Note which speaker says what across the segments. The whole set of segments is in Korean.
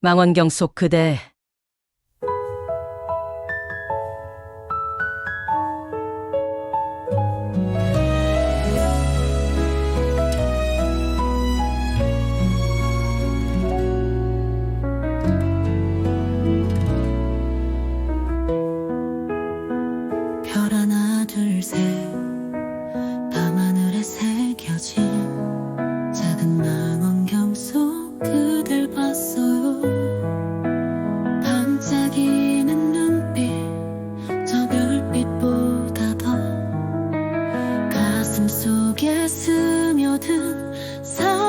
Speaker 1: 망원경 속 그대
Speaker 2: 숨속에 스며든 사랑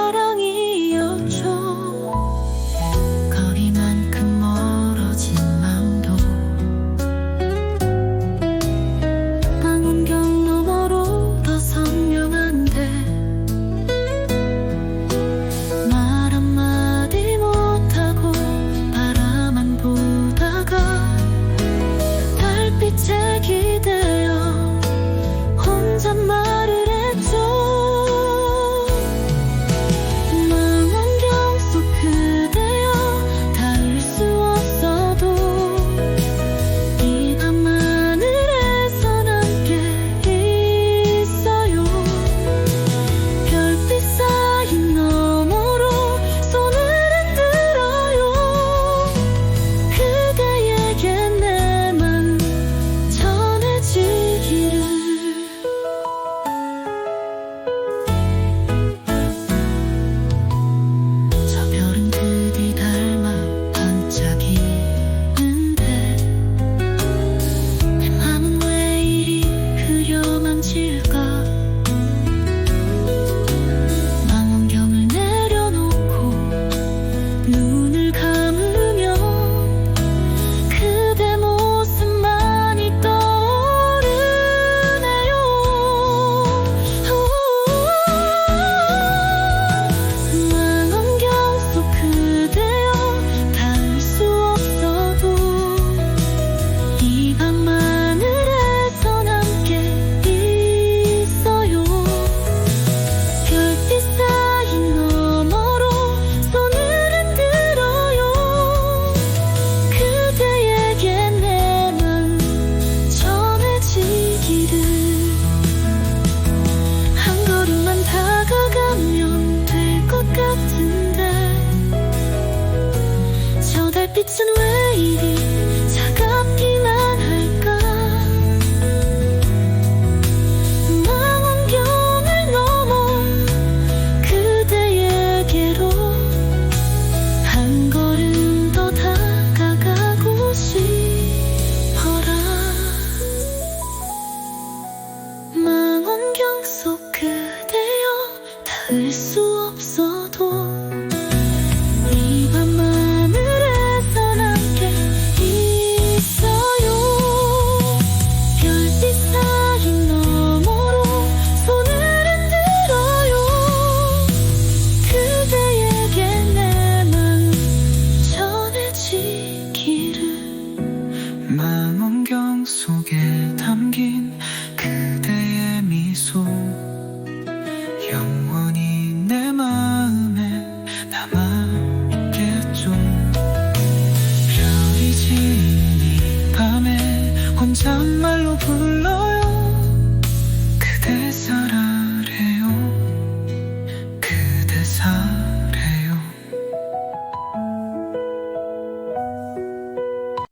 Speaker 2: 햇빛은 왜 이리 차갑기만 할까? 망한 경을 넘어 그대에게로 한 걸음 더 다가가고 싶어라. 망원경 속 그대여 닿을 수 없어.
Speaker 3: 속에 담긴 그대의 미소. 영원히 내 마음에 남아있겠죠. 별이 지니 밤에 혼잣말로 불러.